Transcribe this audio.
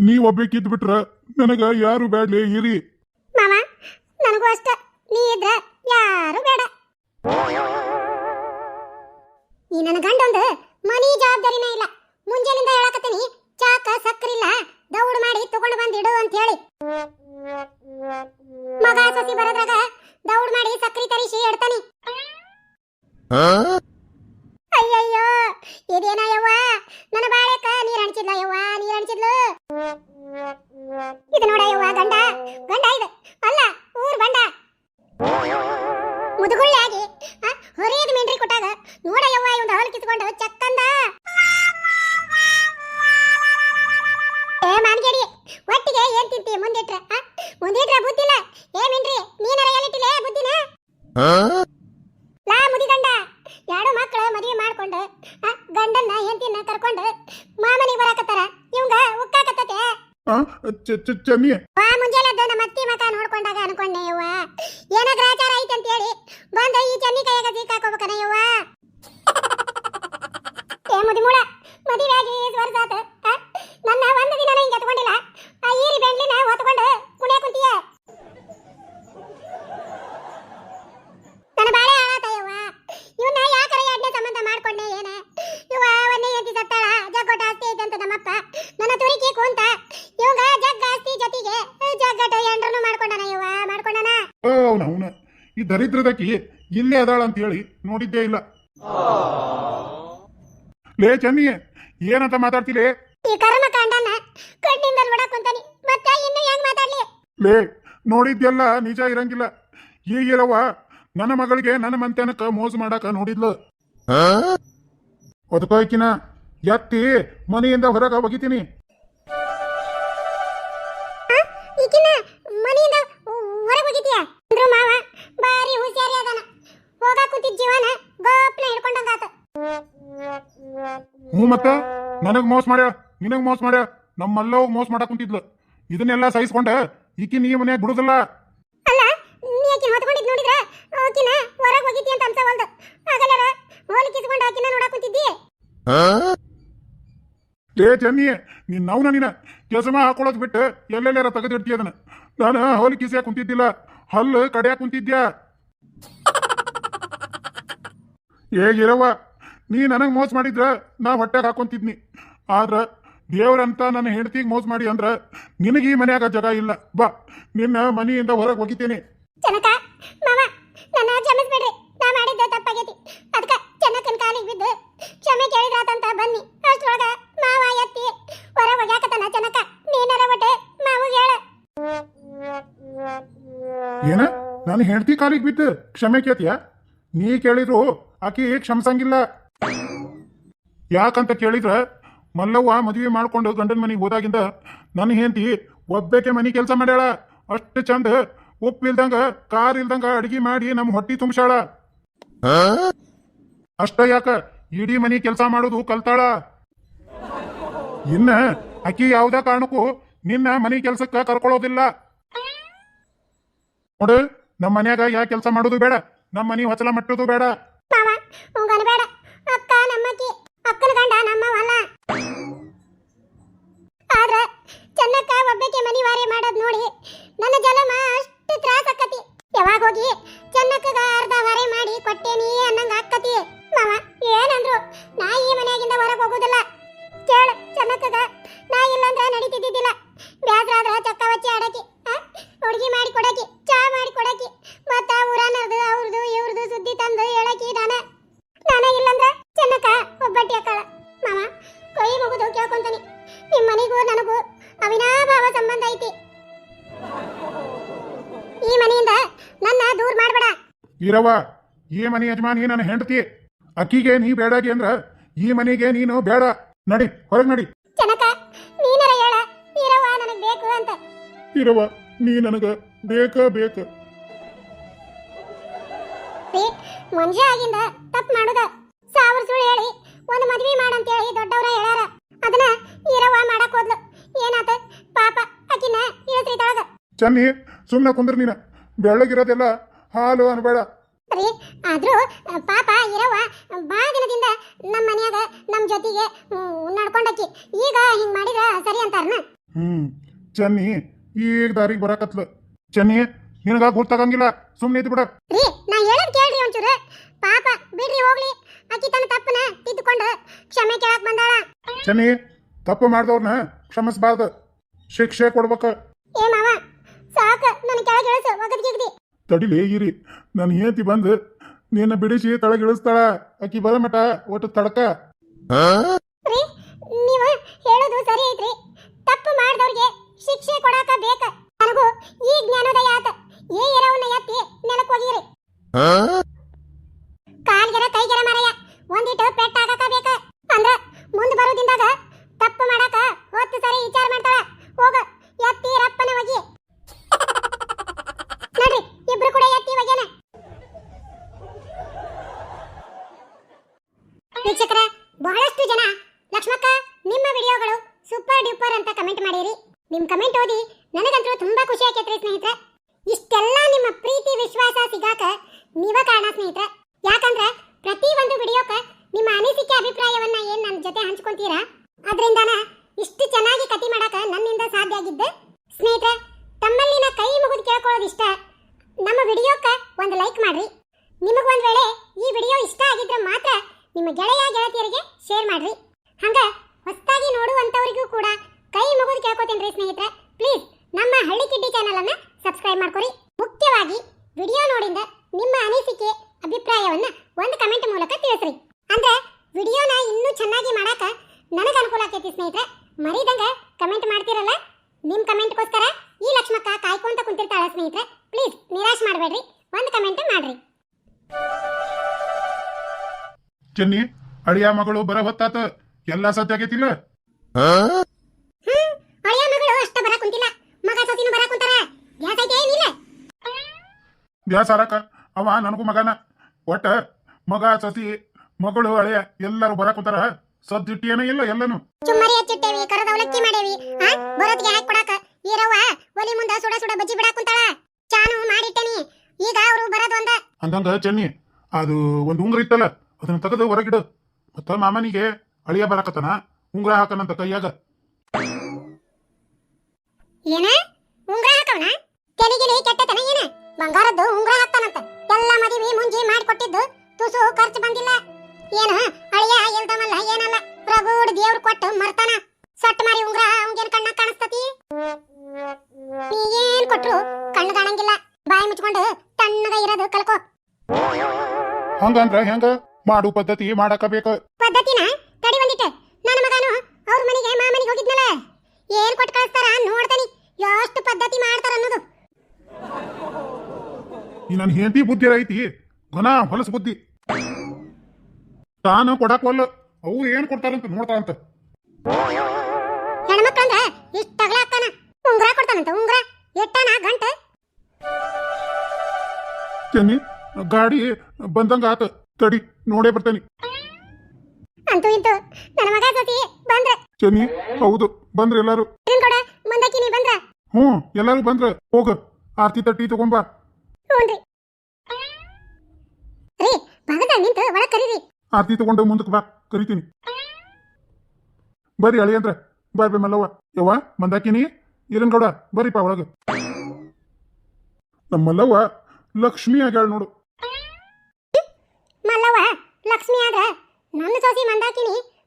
ನೀವ್ ಒಬ್ಬೇಕಿದ್ ಬಿಟ್ರ ನನಗ ಯಾರು ಬ್ಯಾಡ್ಲಿ ಇರಿ. ಮಾವ ನನಗೂ ಅಷ್ಟ. ನೀ ಇದ್ರ ಯಾರು ಬೇಡ. ಈ ನನ್ನ ಗಂಡೊಂದು ಮನಿ ಜವಾಬ್ದಾರಿನ ಇಲ್ಲ. ಮುಂಜಾನಿಂದ ಹೇಳಕತ್ತೀನಿ ಚಾಕ ಸಕ್ರಿ ಇಲ್ಲ ದೌಡ್ ಮಾಡಿ ತಗೊಂಡು ಬಂದು ಇಡು ಅಂತ ಹೇಳಿ. ಮಗ ಸಸಿ ಬರದ್ರಾಗ ದೌಡ್ ಮಾಡಿ ಸಕ್ರಿ ತರಿಸಿ ಇಡ್ತಾನಿ ಅಯ್ಯಯ್ಯೋ ಇದೇನ ಯವ್ವ ನನ್ನ ಬಾಳೆಕ ನೀರ್ ಹಂಚಿದ್ಲ ಯವ್ವ ನೀರ್ ಹಂಚಿದ್ಲು ಇದು ನೋಡ ಯವ್ವ ಗಂಡ ಗಂಡ ಇದು ಅಲ್ಲ ಊರ್ ಬಂಡ ಮುದುಗುಳ್ಳಾಗಿ ಆ, ಚ- ಚ- ಚನ್ನಿ ವಾ ಮುಂಜಾನೆದ್ದು ನಮ್ಮ ಅತ್ತಿ ಮಕ ನೋಡ್ಕೊಂಡಾಗ ಅನ್ಕೊಂಡೆ ಯವ್ವ. ಏನ ಗ್ರಾಚಾರ ಐತೆ ಅಂತ ಹೇಳಿ ಬಂದ ಈ ಚನ್ನಿ ಕೈಯಾಗ ಸಿಕ್ಕಾಕೋಬೇಕನ ಯವ್ವ. ಏ ಮುದಿಮೂಳ ಮದುವೆ ಆಗಿ ವರ್ಷ ಆತ ಆ? ನನ್ನ ಒಂದು ದಿನ ಹಿಂಗೆ ಎತ್ಕೊಂಡಿಲ್ಲ. ಆ ಈರಿ ಬೆಂಡ್ಲಿನ ಹೊತ್ಕೊಂಡು ಅವನ ಅವನ. ಈ ದರಿದ್ರದಕ್ಕಿ ಇಲ್ಲೇ ಅದಾಳ ಅಂತ ಹೇಳಿ ನೋಡಿದ್ದೇ ಇಲ್ಲ. ಲೇ ಚನ್ನಿ ಏನಂತ ಮಾತಾಡ್ತಿಲೇ? ಈ ಕರ್ಮ ಕಾಂಡನ ಕಣ್ಣಿಂದ ನೋಡಕ್ ಕುಂತಾನಿ ಮತ್ತೆ ಇನ್ನು ಹೆಂಗ್ ಮಾತಾಡ್ಲಿ? ಲೇ ನೋಡಿದ್ದೆಲ್ಲ ನಿಜ ಇರಂಗಿಲ್ಲ. ಈಗಿರವ ನನ್ನ ಮಗಳಿಗೆ ನನ್ನ ಮಂತನಕ್ಕ ಮೋಸ ಮಾಡಾಕ ನೋಡಿದ್ಲು. ಒದಕೋಯ್ಕಿನ ಎತ್ತಿ ಮನೆಯಿಂದ ಹೊರಗ ಒಗಿತೀನಿ. ಈಕಿನ ಮನೆಯಿಂದ ಹೊರಗೆ ಹೋಗಿದ್ಯಾ ಅಂದ್ರು ಮಾವ ಬಾರಿ ಹುಷಾರಿ ಅದಾನ ಕುಂತಿದ್ ಜೀವನ ಗೋಪ್ನ ಹಿಡ್ಕೊಂಡಂಗಾತ. ಹ್ಞೂ ಮತ್ತ? ನನಗ್ ಮೋಸ ಮಾಡ್ಯ? ನಿನಗ್ ಮೋಸ ಮಾಡ್ಯ? ನಮ್ಮಲ್ಲವ್ ಮೋಸ ಮಾಡಕ್ ಕುಂತಿದ್ಲು. ಇದನ್ನೆಲ್ಲ ಸಹಿಸ್ಕೊಂಡ ಈಕಿ ನೀ ಮನ್ಯಾಗ ಬಿಡುದಿಲ್ಲ. ಅಲ್ಲ ನೀ ಆಕಿನ ಹೊತ್ಕೊಂಡಿದ್ ನೋಡಿದ್ರ? ಆಕಿನ ಹೊರಗೆ ಹೋಗಿದ್ದಿ ಅಂತ ಅನ್ಸವಲ್ದು ಆಗಲ್ಲಾರ ಹೋಲಿ ಕಿಸ್ಕೊಂಡು ಆಕಿನ ನೋಡಕ್ ಕುಂತಿದ್ದಿ? ಲೇ ಚನ್ನಿ ನೀನ್ ನಾವು ನೀನ. ಕೆಲಸ ಹಾಕೊಳ್ಳೋದ್ ಬಿಟ್ಟು ಎಲ್ಲೆಲ್ಲಾರ ತೆಗೆದಿಡ್ತೀಯ ಅದನ್ನ. ನಾನು ಹೋಲಿ ಕಿಸಿಯಾಗ ಕುಂತಿದ್ದಿಲ್ಲ. ಹಲ್ಲು ಕಡಿಯಾಕ ಕುಂತಿದ್ಯಾ? ಹೇಗಿರವ ನೀ ನನಗೆ ಮೋಸ ಮಾಡಿದ್ರ ನಾ ಹೊಟ್ಟೆಗೆ ಹಾಕೊಂತಿದ್ನಿ. ಆದ್ರ ದೇವ್ರಂತ ನನ್ನ ಹೆಂಡತಿಗೆ ಮೋಸ ಮಾಡಿ ಅಂದ್ರ ನಿನಗೆ ಈ ಮನ್ಯಾಗ ಜಾಗ ಇಲ್ಲ. ಬಾ ನಿನ್ನ ಮನೆಯಿಂದ ಹೊರಗೆ ಹೋಗಿತೇನೆ ಜನಕ ಮಾವ ನನ್ನ ಕ್ಷಮಿಸ್ಬಿಡ್ರಿ ನಾ ಮಾಡಿದ್ದೆ ತಪ್ಪಾಗೈತಿ. ಅದಕ್ಕೆ ಜನಕನ ಕಾಲಿಗೆ ಬಿದ್ದು ಕ್ಷಮೆ ಕೇಳಿದ್ರಾತಂತ ಬನ್ನಿ. ಅಷ್ಟ್ರೊಳಗ ಮಾವ ಎತ್ತಿ ಹೊರ ಹೋಗ್ಯಾಕತನ ಜನಕ. ನೀನರ ಒಟ್ಟೆ ಮಾವು ಹೇಳ. ಏನ? ನಾನು ಹೆಂಡತಿ ಕಾಲಿಗೆ ಬಿದ್ದು ಕ್ಷಮೆ ಕೇಳ್ತೀಯ? ನೀ ಕೇಳಿದ್ರು ಆಕಿ ಕ್ಷಮಿಸಂಗಿಲ್ಲ. ಯಾಕಂತ ಕೇಳಿದ್ರ, ಮಲ್ಲವ್ವ ಮದುವೆ ಮಾಡ್ಕೊಂಡು ಗಂಡನ ಮನೆಗೆ ಹೋದಾಗಿಂದ ನನ್ನ ಹೆಂಡತಿ ಒಬ್ಬಕ್ಕೆ ಮನೆ ಕೆಲಸ ಮಾಡ್ಯಾಳ. ಅಷ್ಟು ಚಂದ ಉಪ್ಪು ಇಲ್ದಂಗ ಕಾರ್ ಇಲ್ದಂಗ ಅಡಿಗೆ ಮಾಡಿ ನಮ್ಮ ಹೊಟ್ಟಿ ತುಂಬಿಸಾಳ ಅಷ್ಟ ಯಾಕ ಇಡೀ ಮನೆ ಕೆಲಸ ಮಾಡೋದು ಕಲ್ತಾಳ. ಇನ್ನ ಅಕ್ಕಿ ಯಾವುದೇ ಕಾರಣಕ್ಕೂ ನಿನ್ನ ಮನೆ ಕೆಲ್ಸಕ್ಕ ಕರ್ಕೊಳ್ಳೋದಿಲ್ಲ ನೋಡು, ನಮ್ಮ ಮನ್ಯಾಗ ಯಾ ಕೆಲಸ ಮಾಡೋದು ಬೇಡ, ನಮ್ಮ ಮನೆ ಹೊಚಲ ಮಟ್ಟೋದು ಬೇಡ. ಮಾವ ಉಂಗನ ಬೇಡ ಅಕ್ಕ, ನಮ್ಮಕ್ಕಿ, ಅಕ್ಕನ ಗಂಡ ನಮ್ಮವಲ್ಲ. ಆದ್ರ ಚೆನ್ನಕ್ಕ ಒಬ್ಬಕ್ಕೆ ಮನಿ ವಾರಿ ಮಾಡೋದ್ ನೋಡಿ ನನ್ನ ಜಲಮ ಅಷ್ಟು ತ್ರಾಸ ಆಕತಿ. ಯಾವಾಗ ಹೋಗಿ ಚೆನ್ನಕ್ಕಗ ಅರ್ಧ ವಾರಿ ಮಾಡಿ ಕೊಟ್ಟೇನಿ ಅನ್ನಂಗ ಆಕತಿ. ಮಾವ ಇರವ ಈ ಮನೆ ಯಜಮಾನಿ ನನ್ನ ಹೆಂಡತಿ. ಅಕ್ಕಿಗೆ ನೀ ಬೇಡಾಗಿ ಅಂದ್ರ ಈ ಮನೆಗೆ ನೀನು ಬೇಡ. ನಡಿ ಹೊರಗೆ ನಡಿ. ಚೆನ್ನಕ್ಕ ನೀನರ ಹೇಳ ಇರವ್ವ ನನಗ್ ಬೇಕು ಅಂತ. ಇರವ ನೀ ನನಗ ಬೇಕ ಬೇಕ. ರೀ ಮುಂಜೆ ಆಗಿಂದ ತಪ್ಪು ಮಾಡುದ. ಸಾವಿರ ಸುಳ್ಳು ಹೇಳಿ ಒಂದು ಮದ್ವಿ ಮಾಡಂತೇಳಿ ದೊಡ್ಡವ್ರ ಹೇಳ್ಯಾರ ಅದನ್ನ ಇರವ್ವ ಮಾಡಕ್ ಹೋದ್ಲು. ಏನಾತ? ಪಾಪ ಅಕ್ಕಿನ ಇಳಿಸ್ರಿ ತೊಳಗ ಚನ್ನಿ ಸುಮ್ಮನೆ ಕುಂದ್ರ ನೀನ. ಬೆಳ್ಳಗಿರೋದೆಲ್ಲ ಹಾಲು ಅನ್ಬೇಡ. ರೀ ಆದ್ರೂ ಪಾಪ ಇರವ ಭಾಳ ದಿನದಿಂದ ನಮ್ಮ ಮನ್ಯಾಗ ನಮ್ಮ ಜೊತೆಗೆ ನಡ್ಕೊಂಡಕ್ಕಿ ಈಗ ಹಿಂಗ್ ಮಾಡಿದ್ರ ಸರಿ ಅಂತಾರನ? ಹ್ಮ್ ಚನ್ನಿ ಈಗ ದಾರಿಗೆ ಬರಾಕತ್ಲ. ಚನ್ನಿ ನಿನಗ ಗೊತ್ತಾಗಂಗಿಲ್ಲ ಸುಮ್ಮನೆ ಇದ್ದು ಬಿಡ ರೀ ನಾ ಹೇಳದ್ ಕೇಳ್ರಿ ಒಂಚೂರು. ಪಾಪ ಬಿಡ್ರಿ ಹೋಗ್ಲಿ. ಅಕ್ಕಿ ತನ್ನ ತಪ್ಪನ ತಿದ್ದುಕೊಂಡು ಕ್ಷಮೆ ಕೇಳಕ್ ಬಂದಾಳ. ಚನ್ನಿ ತಪ್ಪು ಮಾಡ್ದವ್ರನ್ನ ಕ್ಷಮಿಸಬಾರ್ದು. ಶಿಕ್ಷೆ ಕೊಡ್ಬೇಕು. ಏ ಮಾವ ಸಾಕು ನನ್ನ ಕೆಳಗೆ ಇಳಿಸು ಒಗದ್ಗಿಗ್ದಿ ತಡಿಲಿ ಇರಿ. ನನ್ನ ಹೆಂಡತಿ ಬಂದು ನಿನ್ನ ಬಿಡಿಸಿ ತಳಗ ಇಳಿಸ್ತಾಳ ಆಕಿ ಬರ ಮಟ ಒಟ್ಟು ತಡಕ. ರೀ ನೀವು ಹೇಳೋದು ಸರಿ ಐತ್ರಿ. ತಪ್ಪು ಮಾಡಿದವ್ರಿಗೆ ಶಿಕ್ಷೆ ಕೊಡಾಕ ಬೇಕ. ನನಗೂ ಈ ಜ್ಞಾನೋದಯ ಆತ. ಏ ಎರವನ್ನ ಎತ್ತಿ ನೆಲಕ್ ಹೋಗಿರಿ ಕಾಲ್ಗೆರ ಕೈಗೆರ ಮರಯ ಒಂದಿಟ್ಟು ಪೆಟ್ಟಾಗಕ ಬೇಕ ಅಂದ್ರ ಮುಂದ್ ಬರೋದಿಂದಾಗ ತಪ್ಪು ಮಾಡಾಕ ಹೊತ್ತು ಸರಿ ವಿಚಾರ ಮಾಡ್ತಾಳ ಹೋಗ ಎತ್ತಿ ರಪ್ಪನ ಒಗಿ ನೋಡ್ರಿ ಇಬ್ರು ಕೂಡ ಎತ್ತಿ ಒಗ್ಯಾನ ವೀಕ್ಷಕರ ಬಹಳಷ್ಟು ಜನ ಲಕ್ಷ್ಮಕ್ಕ ನಿಮ್ಮ ವಿಡಿಯೋಗಳು ಸೂಪರ್ ಡ್ಯೂಪರ್ ಅಂತ ಕಮೆಂಟ್ ಮಾಡಿರಿ. ನಿಮ್ಮ ಕಮೆಂಟ್ ಓದಿ ನನಗಂತೂ ತುಂಬಾ ಖುಷಿ ಆಕೈತ್ರಿ ಸ್ನೇಹಿತರೆ. ಇಷ್ಟೆಲ್ಲ ನಿಮ್ಮ ಪ್ರೀತಿ, ವಿಶ್ವಾಸ ಸಿಗಾಕ ನೀವ ಕಾರಣ ಸ್ನೇಹಿತರೆ. ಯಾಕಂದ್ರೆ ಪ್ರತಿ ಒಂದು ವಿಡಿಯೋಕ ನಿಮ್ಮ ಅನಿಸಿಕೆ, ಅಭಿಪ್ರಾಯವನ್ನ ಏನ್ ನನ್ನ ಜೊತೆ ಹಂಚ್ಕೊಂತೀರಾ? ಅದರಿಂದಾನ ಮಾಡಬೇಡ್ರಿ ಒಂದು ಕಮೆಂಟ್ ಮಾಡ್ರಿ. ಚೆನ್ನಿ ಅಳಿಯ ಮಗಳು ಬರ ಹೊತ್ತಾತ ಎಲ್ಲ ಸತ್ಯ ಆಗೈತಿಲ್ಲ? ಅಳಿಯ ಮಗಳು ಅಷ್ಟ ಬರ ಕುಂತಿಲ್ಲ. ಮಗ ಸೊಸಿನೂ ಬರ ಕುಂತಾರ. ಗ್ಯಾಸ್ ಐತೆ ಏನಿಲ್ಲ ಗ್ಯಾಸ್ ಹಾರಕ ಅವ ನನಗೂ ಮಗನ. ಒಟ್ಟ ಮಗ ಸಸಿ ಮಗಳು ಅಳಿಯ ಎಲ್ಲರೂ ಬರ ಕುಂತಾರ. ಸದ್ದಿಟ್ಟಿ ಇಲ್ಲ ಎಲ್ಲನು. ಚುಮ್ಮರಿ ಹಚ್ಚಿಟ್ಟೇವಿ ಕರದ ಅವಲಕ್ಕಿ ಮಾಡೇವಿ ಬರೋದ್ಗೆ ಹಾಕಿ ಕೊಡಾಕ. ಈರವ್ವ ಒಲಿ ಮುಂದ ಸುಡ ಸುಡ ಬಜ್ಜಿ ಬಿಡಾಕ್ ಕುಂತಾಳ. ಚಾನು ಮಾಡಿಟ್ಟೇನಿ. ಈಗ ಅವರು ಬರೋದು ಒಂದ. ಅಂದಂಗ ಚೆನ್ನಿ ಅದು ಒಂದು ಉಂಗ್ರ ಇತ್ತಲ್ಲ ಅದನ್ನ ತೆಗೆದು ಹೊರಗಿಡು. ಮತ್ತ ಮಾಮನಿಗೆ ಅಳಿಯ ಬರಕತನ ಉಂಗ್ರ ಹಾಕನಂತ ಕೈಯಾಗ. ಏನ? ಉಂಗ್ರ ಹಾಕವನ? ತೆಲಿಗಿಲಿ ಕೆಟ್ಟತನ ಏನ? ಬಂಗಾರದ್ದು ಉಂಗ್ರ ಹಾಕ್ತಾನಂತ. ಎಲ್ಲ ಮದಿವಿ ಮುಂಜಿ ಮಾಡಿಕೊಟ್ಟಿದ್ದು ತುಸು ಖರ್ಚು ಬಂದಿಲ್ಲ. ಏನ ಅಳಿಯ ಇಲ್ದಮಲ್ಲ ಏನಲ್ಲ. ಪ್ರಭುಡ್ ದೇವ್ರು ಕೊಟ್ಟು ಮರ್ತಾನ. ಸಟ್ ಮಾರಿ ಉಂಗ್ರ ಅವಂಗೇನ್ ಕಣ್ಣ ಕಾಣಿಸ್ತತಿ? ನೀ ಏನ್ ಕೊಟ್ರು? ಕಣ್ಣು ಕಾಣಂಗಿಲ್ಲ. ಬಾಯಿ ಮುಚ್ಕೊಂಡು ತಣ್ಣಗ ಇರೋದು ಕಲ್ಕೋ ಹಂಗಂದ್ರ ಹೆಂಗ? ಮಾಡು ಪದ್ಧತಿ ಮಾಡಾಕ ಬೇಕು ಪದ್ಧತಿನ? ತಡಿ ಬಂದಿಟ್ಟು ನನ್ನ ಮಗನು ಅವ್ರ ಮನೆಗೆ ಮಾಮನಿಗೆ ಹೋಗಿದ್ನಲ್ಲ. ಏನ್ ಕೊಟ್ಟು ಕಳಿಸ್ತಾರ ನೋಡ್ತಾನಿ. ಎಷ್ಟು ಪದ್ಧತಿ ಮಾಡ್ತಾರ ಅನ್ನೋದು. ಈ ನನ್ನ ಹೆಂಡತಿ ಬುದ್ಧಿ ಐತಿ ಘನ ಹೊಲಸು ಬುದ್ಧಿ. ತಾನು ಕೊಡಕಲ್ಲ ಅವ್ರು ಏನು ಕೊಡ್ತಾರಂತ ನೋಡ್ತಾರಂತ ಇಷ್ಟ ಅಗಲ ಹಾಕ್ತಾನ ಉಂಗ್ರ ಕೊಡ್ತಾನಂತ ಉಂಗ್ರ? ಎಟ್ಟನ ಗಂಟ? ಚೆನ್ನಿ ಗಾಡಿ ಬಂದಂಗ ಆತ. ತಡಿ ನೋಡೇ ಬರ್ತೇನೆ. ಅಂತೂ ಇಂತೂ ನನ್ನ ಮಗ ಸತಿ ಬಂದ್ರ? ಚೆನ್ನಿ ಹೌದು ಬಂದ್ರ ಎಲ್ಲಾರು. ಇದನ್ ಕೊಡ ಮುಂದಕ್ಕೆ ನೀ ಬಂದ್ರ? ಹ್ಞೂ ಎಲ್ಲಾರು ಬಂದ್ರ. ಹೋಗ ಆರ್ತಿ ತಟ್ಟಿ ತಗೊಂಬ ಹ್ಞೂನ್ರಿ ರೀ. ಭಾಗದ ನಿಂತು ಒಳಗ್ ಕರೀರಿ. ಆರ್ತಿ ತಗೊಂಡು ಮುಂದಕ್ಕೆ ಬಾ ಕರಿತೀನಿ. ಬರ್ರಿ ಅಳಿ ಅಂದ್ರ ಬಾಯ್ ಬೈ ಮಲ್ಲವ್ವ. ಯವ್ವ, ಮಂದಾಕಿನಿ? ಇರನ್ಗೌಡ ಬರೀಪ ಒಳಗೆ. ನಮ್ಮ ಮಲ್ಲವ್ವ ಲಕ್ಷ್ಮಿ ಆಗ್ಯಾಳ ನೋಡು. ಮಲ್ಲವ್ವ, ಲಕ್ಷ್ಮಿ ಆದ್ರ? ನನ್ನ ಸೊಸಿ ಮಂದಾಕಿನಿ